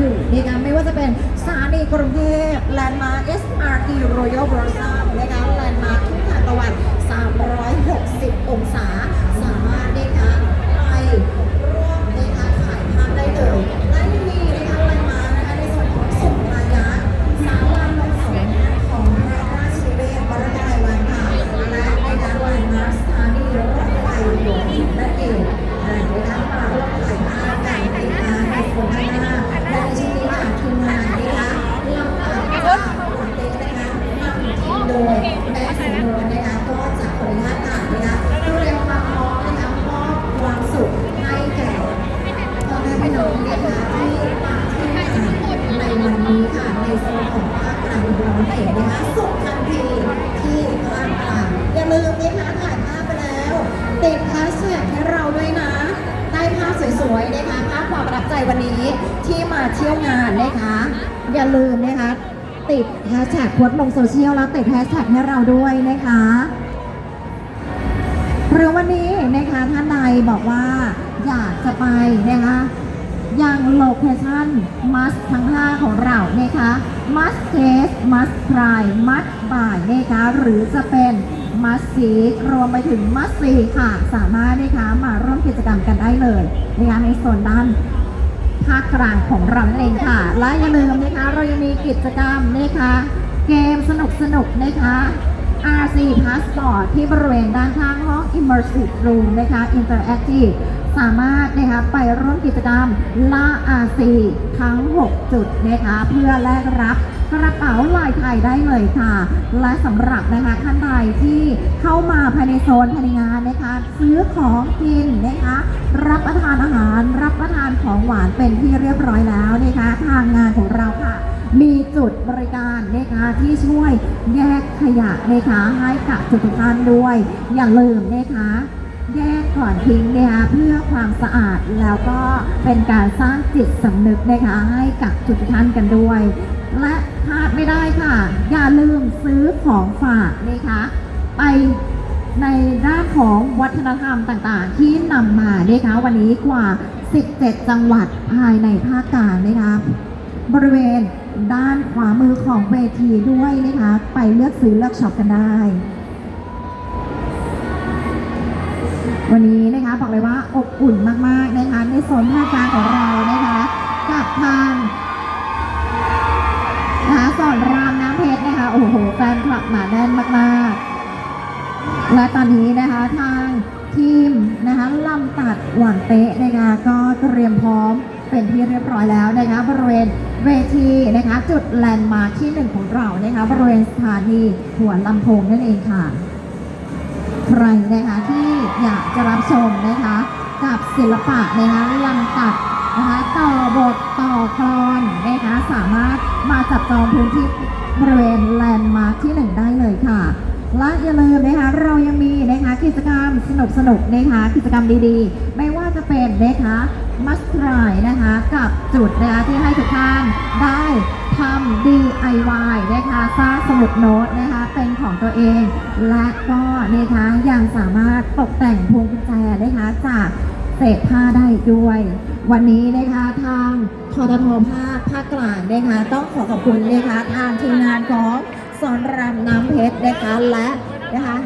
อยู่นะคะไม่ว่าจะเป็นสถานีกรุงเทพแลนด์มาร์ค SRT Royal Plaza นะคะ วามประทับใจวันนี้ที่มาเที่ยวงานนะคะ อย่าลืมนะคะ ติดแฮชแท็กโพสต์ลงโซเชียลแล้วติดแฮชแท็กให้เราด้วยนะคะหรือวันนี้นะคะท่านใดบอกว่าอยากจะไปนะคะยังโลเคชั่นมัสทั้ง 5 ของเรานะคะมัสเทสมัสทรายมัสบ่ายนะคะหรือจะเป็นมัสซีรวมไปถึงมัสซีค่ะ สามารถนะคะมาร่วมกิจกรรมกันได้เลยนะคะในโซนด้านาคกลางของเรานั่นเองค่ะ และอย่าลืมนะคะเรายังมีกิจกรรมนะคะเกมสนุกสนุกนะคะ RC Passport ที่บริเวณด้านข้างห้อง Immersive Room นะคะ Interactive สามารถนะคะไปร่วมกิจกรรมล่า RC ทั้ง 6 จุดนะคะเพื่อแลกรับกระเป๋าลายไทยได้เลยค่ะ และสำหรับนะคะท่านใดที่เข้ามาภายในโซนภายในงานนะคะซื้อของกินนะคะรับประทานอาหาร รับประทานของหวานเป็นที่เรียบร้อยแล้วนะคะทางงานของเราค่ะ มีจุดบริการนะคะที่ช่วยแยกขยะนะคะให้กับทุกท่านด้วย อย่าลืมนะคะแยกก่อนทิ้งนะคะเพื่อความสะอาดแล้วก็เป็นการสร้างจิตสำนึกนะคะให้กับทุกท่านกันด้วย และพลาดไม่ได้ค่ะ อย่าลืมซื้อของฝากนะคะไปในด้านของวัฒนธรรมต่างๆ ที่นำมานะคะวันนี้กว่า 17 จังหวัดภายในภาคกลางนะคะบริเวณ ด้านขวามือของเวทีด้วยนะคะ ไปเลือกซื้อเลือกช็อปกันได้ วันนี้นะคะบอกเลยว่าอบอุ่นมากๆนะคะในโซนภาคกลางของเรานะคะกับทางนะคะสอนรามน้ำเพชรนะคะโอ้โหแฟนคลับหนาแน่นมากๆ และตอนนี้นะคะทางทีมนะคะลำตัดหวานเป๊ะนะคะก็เตรียมพร้อม เป็นที่เรียบร้อยแล้วนะคะบริเวณเวทีนะคะจุดแลนด์มาร์คที่หนึ่งของเรานะคะบริเวณสถานีหัวลำโพงนั่นเองค่ะ ใครนะคะที่อยากจะรับชมนะคะกับศิลปะนะคะลำตัดนะคะต่อบทต่อกลอนนะคะสามารถมาจับจองพื้นที่บริเวณแลนด์มาร์คที่หนึ่งได้เลยค่ะและอย่าลืมนะคะเรายังมีนะคะกิจกรรมสนุกสนุกนะคะกิจกรรมดีๆ ไม่ จะเป็นนะคะมัสทรายนะคะกับจุดนะคะที่ให้ทุกท่านได้ทำ DIY นะคะสร้างสมุดโน้ตนะคะเป็นของตัวเอง และก็นะคะยังสามารถตกแต่งพวงกุญแจนะคะจากเศษผ้าได้ด้วย วันนี้นะคะทางทททภาคภาคกลางนะคะต้องขอขอบคุณนะคะทางทีมงานของสอนรามน้ำเพชรนะคะและนะคะ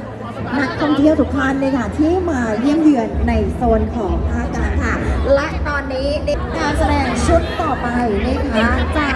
นักท่องเที่ยวทุกท่านเลยค่ะที่มาเยี่ยมเยือนในโซนของภาคกลางค่ะ และตอนนี้การแสดงชุดต่อไปนะคะจะ